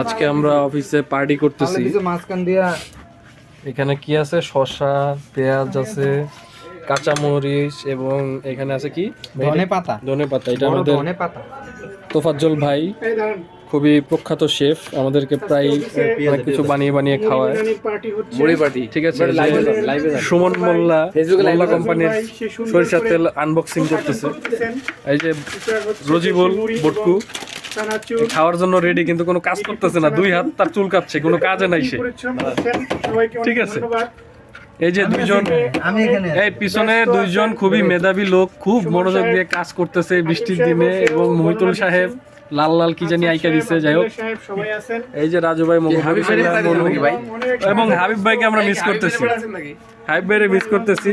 আজকে আমরা অফিসে পার্টি করতেছি। এখানে কি আছে? শসা পেঁয়াজ আছে কাঁচামরিচ এবং এখানে আছে কি? ধনে পাতা। ধনে পাতা এটা আমাদের ধনে পাতা। তোফাজ্জল ভাই খুবই প্রখ্যাত শেফ আমাদেরকে প্রায় অনেক কিছু বানিয়ে বানিয়ে খাওয়ায়। মুড়ি পাটি ঠিক আছে। সুমন মোল্লা মোল্লা কোম্পানির সরিষার তেল আনবক্সিং করতেছে। এই যে রজিবুল বটকু খাওয়ার জন্য রেডি কিন্তু কোনো কাজ করতেছে না। দুই হাত তার চুল কাটছে কোনো কাজে নাই সে। ঠিক আছে। এই যে দুইজন এই পিছনে দুইজন খুবই মেধাবী লোক খুব মনোযোগ দিয়ে কাজ করতেছে বৃষ্টির দিনে এবং মহিতুল সাহেব লাল লাল কি জানি আইকা দিচ্ছে যাই হোক। এই যে রাজু ভাই ভাই এবং হাবিব ভাইকে আমরা মিস করতেছি। হাবিব ভাইরে মিস করতেছি।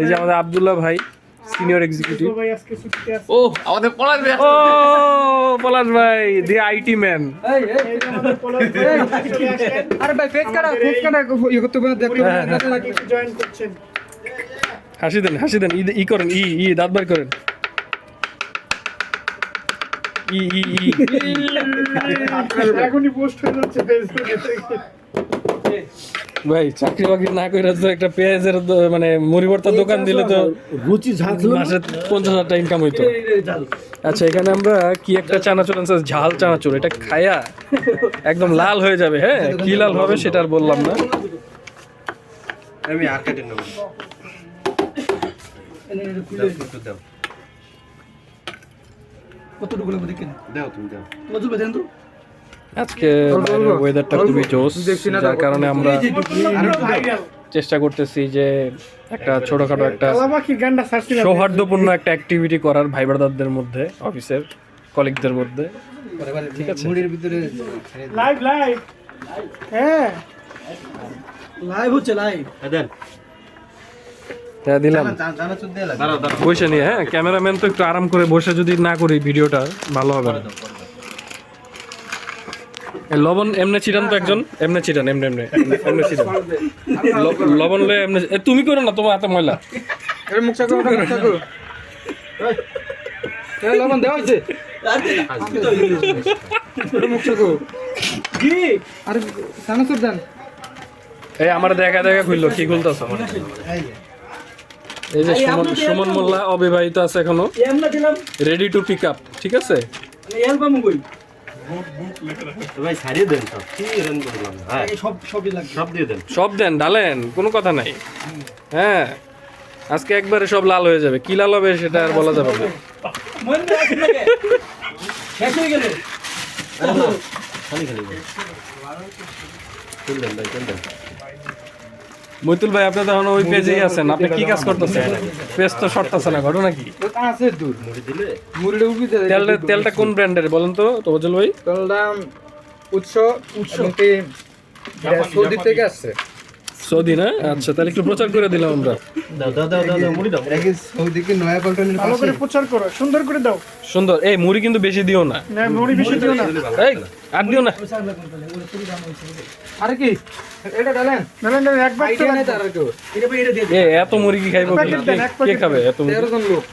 এই যে আমাদের আব্দুল্লাহ ভাই সিনিয়র এক্সিকিউটিভ ও আমাদের পলাশ ভাই ও পলাশ ভাই দি আইটি ম্যান আরে ভাই ফেস কাটা ফেস কাটা ইয়ে করতে পারে দেখতে হ্যাঁ, হাসি দেন হাসি দেন ই- ই করেন ই ই দাঁত বার করেন। ই ই ই। এখনই পোস্ট হয়ে যাচ্ছে ফেসবুকে ভাই চাকরি বাকরি না করে তো একটা পেঁয়াজের মানে মুড়ি ভর্তার দোকান দিলে তো রুচি ঝাল মাসে পঞ্চাশ হাজার টাকা ইনকাম হইতো। আচ্ছা এখানে আমরা কি একটা চানাচুর আনছে? ঝাল চানাচুর। এটা খায়া একদম লাল হয়ে যাবে হ্যাঁ? কি লাল হবে সেটা আর বললাম না। আমি আর কেটে নেব। দাও কতটুকু লাগবে দেখেন দাও তুমি দাও। কত দেন তো। আজকে ওয়েদারটা খুবই জোস যার কারণে আমরা চেষ্টা করতেছি যে একটা ছোটখাটো একটা সৌহার্দ্যপূর্ণ একটা অ্যাক্টিভিটি করার ভাই ব্রাদারদের মধ্যে অফিসের কলিগদের মধ্যে। ঠিক আছে? মুড়ির ভিতরে লাইভ লাইভ হ্যাঁ। লাইভ হচ্ছে লাইভ দেন। হ্যাঁ দিলাম। বসে নিয়ে হ্যাঁ ক্যামেরাম্যান তো একটু আরাম করে বসে যদি না করি ভিডিওটা ভালো হবে না। লবণ এমনি ছিটান তো একজন? এমনি ছিটান এমনি এমনি এমনি ছিটান। লবণ লয়ে এমনি এ, তুমি করো না তোমার হাতে ময়লা। এর মুখ চাকু মুখ চাকু। এই লবণ দেওয়া হয়েছে? এই আমার দেখা দেখা খুললো কি খুলতেছ? এই যে সুমন সুমন মোল্লা অবিবাহিত আছে এখনও। রেডি টু পিক আপ ঠিক আছে? অ্যালবাম কই? ভাই ছাড়িয়ে দেন সব। কি রান করলাম হ্যাঁ। সব সবই লাগবে। সব দিয়ে দেন। সব দেন ডালেন কোনো কথা নাই। হ্যাঁ। আজকে একবারে সব লাল হয়ে যাবে। কি লাল হবে সেটা আর বলা যাবে না। শেষ হয়ে গেল খালি খালি দেন চল দেন ভাই চল দেন মৈতুল ভাই আপনি তখন এখন ওই পেজেই আছেন। আপনি কি কাজ করতেছেন? পেজ তো শর্টতেছে না ঘটনা কি? আছে দূর মুড়ি দিলে? মুড়িটা তেলটা তেলটা কোন ব্র্যান্ডের বলেন তো তোজল ভাই। তেলটা উৎস উৎস? সৌদি থেকে আসছে। সৌদি না? আচ্ছা তাহলে একটু প্রচার করে দিলাম আমরা। দাও দাও দাও দাও দাও, মুড়ি দাও এটা কি সৌদি কি নয়া পল্টনের ভালো করে প্রচার করো সুন্দর করে দাও। সুন্দর। এই মুড়ি কিন্তু বেশি দিও না। না মুড়ি বেশি দিও না। এই আর দিও না। আরে কি? এটা ডালেন? না না না, একবার তো আইডিয়া নেই তার আর কেউ। এ এত মুড়ি কি খাইবো কে- কে খাবে এত মুড়ি? তেরো জন লোক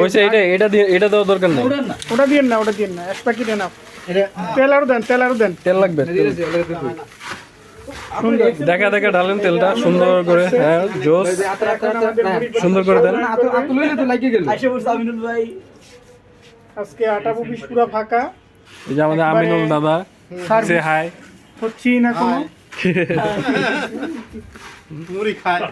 কইছে এটা এটা দিয়ে এটা দেওয়ার দরকার নেই। ওটা দিয়েন না ওটা দিয়েন না এক প্যাকেট এনাফ। তেল আরও দেন তেল আরও দেন। তেল লাগবে। দেখা দেখা ঢালেন তেলটা সুন্দর করে হ্যাঁ জোস সুন্দর করে দেন আজকে আটা বুবিশ পুরা ফাঁকা এই যে আমাদের আমিনুল দাদা সে হাই হচ্ছি না কোনো মুড়ি খায়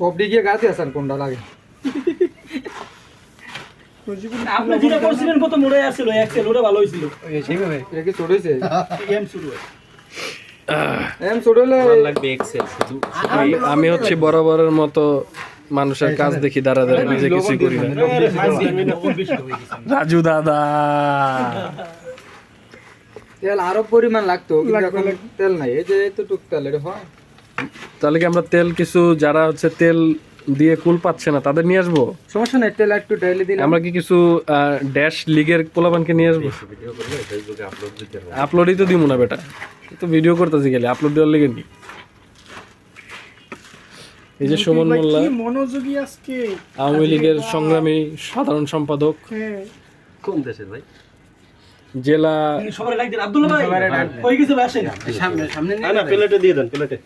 সব দিকে গাছে আছেন কোনটা লাগে? আপনি যেটা করছিলেন কত মোড়ে আসছিল এক্সেল ওটা ভালো হয়েছিল। এটা কি চড়েছে এম শুরু হয়। এম চড়লে লাগবে এক্সেল শুধু। আমি- হচ্ছে বরাবরের মতো মানুষের কাজ দেখি দাঁড়া দাঁড়া নিজে কিছুই করি না। রাজু দাদা। তেল আরও পরিমাণ লাগতো তেল নাই। এই যে এতটুক তেল এটা হয়। তাহলে কি আমরা তেল কিছু যারা হচ্ছে তেল দিয়ে কুল পাচ্ছে না তাদের নিয়ে আসব? সমস্যা নাই তেল একটু ঢেলে দিলাম। আমরা কি কিছু ড্যাশ লিগের পোলাপানকে নিয়ে আসব? আপলোডই তো দিব না বেটা। তো ভিডিও করতেছি গেলে আপলোড দেওয়ার লেগে নি এই যে সুমন মোল্লা মনোযোগী আজকে? আওয়ামী লীগের সংগ্রামী সাধারণ সম্পাদক। হ্যাঁ। কোন দেশের ভাই? জেলা সবাই লাইক দেন। আব্দুল্লাহ ভাই হয়ে গেছে ভাই আসেন। সামনে সামনে না না প্লেটে দিয়ে দেন প্লেটে।